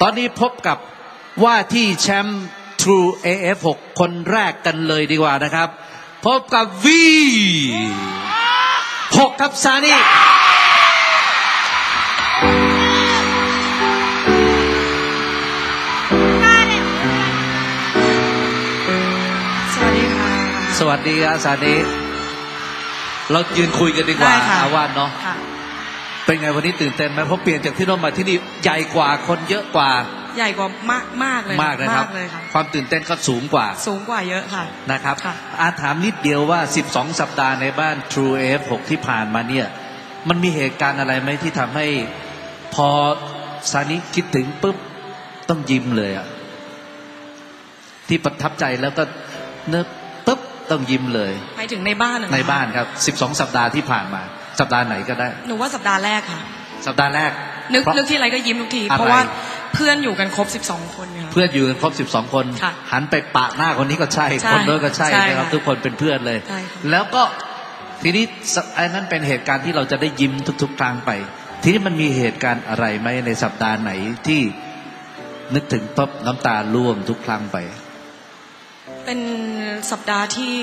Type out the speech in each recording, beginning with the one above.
ตอนนี้พบกับว่าที่แชมป์ True AF6 คนแรกกันเลยดีกว่านะครับ พบกับ V 6ครับซานี่สวัสดีค่ะ สวัสดีครับซานิเรายืนคุยกันดีกว่าได้ค่ะอาว่านเนาะ ค่ะ เป็นไงวันนี้ตื่นเต้นไหมเพราะเปลี่ยนจากที่โน่นมาที่นี่ใหญ่กว่าคนเยอะกว่า ใหญ่กว่ามากมากเลยมากนะครับมากเลยค่ะความตื่นเต้นก็สูงกว่า สูงกว่าเยอะค่ะนะครับค่ะอาถามนิดเดียวว่า 12 สัปดาห์ในบ้าน True F6 ที่ผ่านมาเนี่ย มันมีเหตุการณ์อะไรไหมที่ทำให้พอซานิคิดถึงปุ๊บต้องยิ้มเลยอะที่ประทับใจแล้วก็เนึกปุ๊บต้องยิ้มเลยไปถึงในบ้านอะะในบ้านครับ 12 สัปดาห์ที่ผ่านมา สัปดาห์ไหนก็ได้ หนูว่าสัปดาห์แรกค่ะ สัปดาห์แรก นึกเพราะนึกที่ไรก็ยิ้มทุกทีอะไรเพราะว่าเพื่อนอยู่กันครบ 12 คนค่ะเพื่อนอยู่กันครบ 12 คนค่ะหันไปปะหน้าคนนี้ก็ใช่ใช่คนโน้นก็ใช่ใช่นะครับค่ะทุกคนเป็นเพื่อนเลยใช่ค่ะแล้วก็ทีนี้สอันนั้นเป็นเหตุการณ์ที่เราจะได้ยิ้มทุก ๆ ครั้งไป ทีนี้มันมีเหตุการณ์อะไรไหมในสัปดาห์ไหนที่นึกถึงปั๊บน้ำตาร่วงทุกครั้งไป เป็นสัปดาห์ที่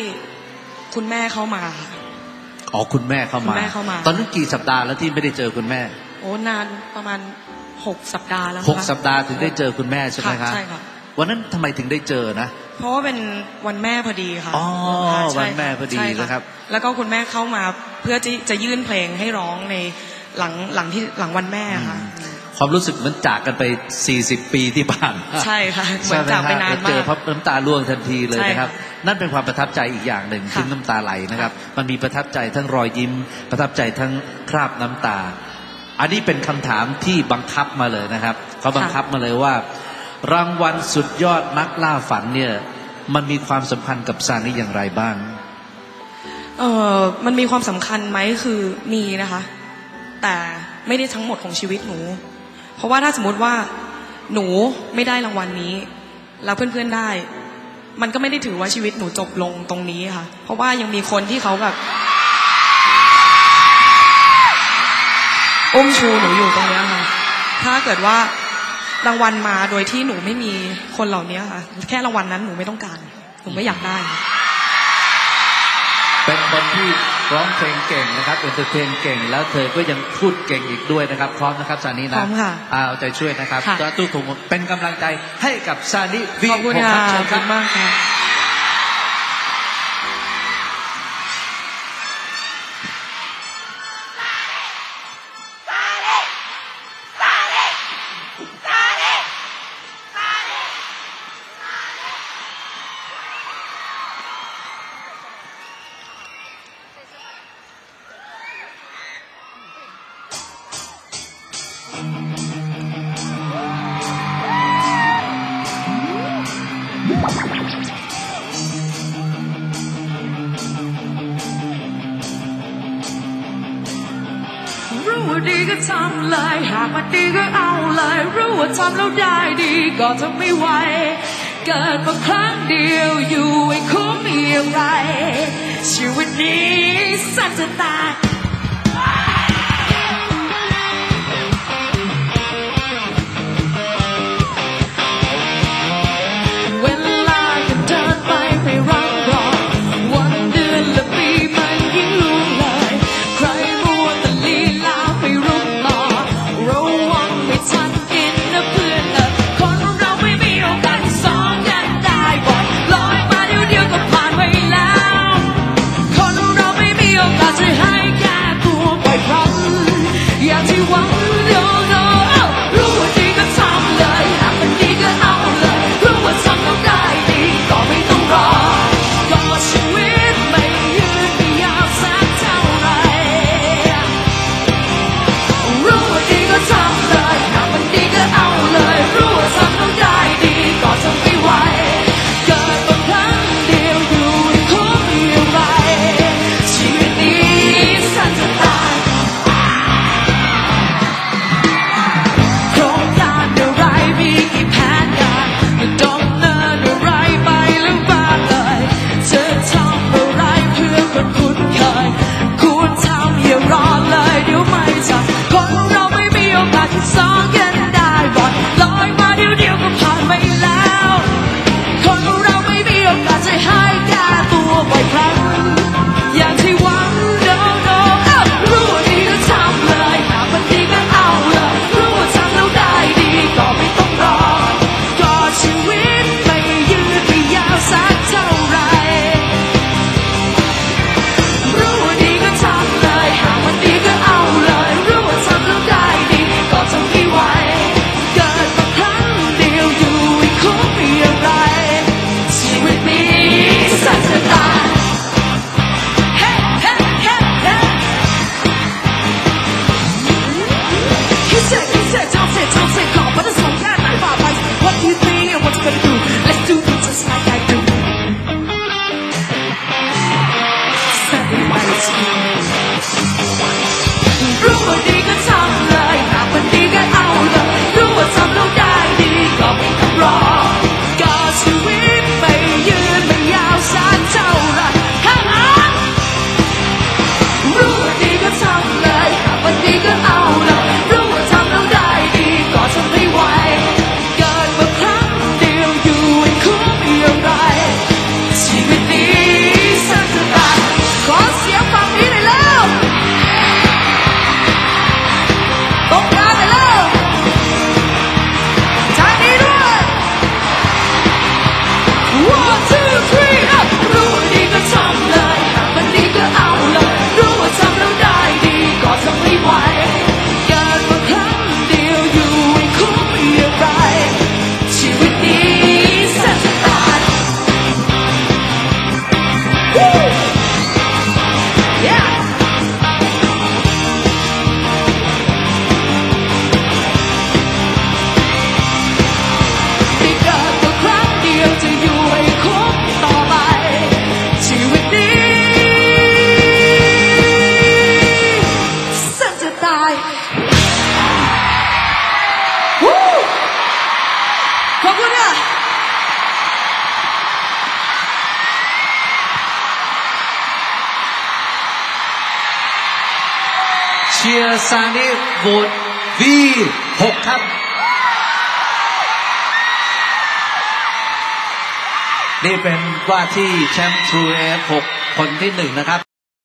คุณแม่เข้ามาค่ะ อ๋อคุณแม่เข้ามา คุณแม่เข้ามา ตอนนั้นกี่สัปดาห์แล้วที่ไม่ได้เจอคุณแม่ โอ้นานประมาณ6สัปดาห์แล้วหกนะคะสัปดาห์ถึงได้เจอคุณแม่ใช่ไหมค่ะคะใช่ค่ะวันนั้นทำไมถึงได้เจอนะ เพราะว่าเป็นวันแม่พอดีค่ะอ๋อค่ะใช่วันแม่พอดีใช่นะครับ แล้วก็คุณแม่เข้ามาเพื่อที่จะยื่นเพลงให้ร้องในหลังหลังที่หลังวันแม่ค่ะ ความรู้สึกเหมือนจากกันไป 40 ปีที่ผ่านมาใช่ค่ะเหมืใช่อนไหมจากไปฮะนานเจมาอกพับน้ำตาร่วงทันทีเลยใช่นะครับค่ะ นั่นเป็นความประทับใจอีกอย่างหนึ่งค่ะซึ่งน้ำตาไหลนะครับ มันมีประทับใจทั้งรอยยิ้ม ประทับใจทั้งคราบน้ำตา อันนี้เป็นคำถามที่บังคับมาเลยนะครับเขาบังคับมาเลยว่า รางวัลสุดยอดนักล่าฝันเนี่ยมันมีความสัมพันธ์กับซานี่อย่างไรบ้างเออมันมีความสำคัญไหมคือมีนะคะ แต่ไม่ได้ทั้งหมดของชีวิตหนู เพราะว่าถ้าสมมติว่าหนูไม่ได้รางวัลนี้ แล้วเพื่อนๆได้ มันก็ไม่ได้ถือว่าชีวิตหนูจบลงตรงนี้ค่ะ เพราะว่ายังมีคนที่เขาแบบอุ้มชูหนูอยู่ตรงนี้ค่ะ ถ้าเกิดว่ารางวัลมาโดยที่หนูไม่มีคนเหล่านี้ค่ะ แค่รางวัลนั้นหนูไม่ต้องการ หนูไม่อยากได้ เป็นคนที่ร้องเพลงเก่งนะครับเอนเตอร์เทนเก่ง แล้วเธอก็ยังพูดเก่งอีกด้วยนะครับ พร้อมนะครับซานินะพร้อมค่ะาเอาใจช่วยนะครับค่ะ ตัวตู้ถุงเป็นกำลังใจให้กับซานิวีขอบคุณผมค่ะรับขเชิอญบคคุรับ ณมากค่ะ รู้ว่าดีก็ทำเลย หากมันดีก็เอาเลย รู้ว่าทำแล้วได้ดีก็ทำไม่ไหว เกิดมาครั้งเดียวอยู่ไอ้คุ้มอย่างไรชีวิตนี้สั้นจะตายายขอบคุณค่ะเชียร์ซานีโหวต V6 ครับ นี่เป็นว่าที่แชมป์ทรูเอฟ6คนที่หนึ่งนะครับ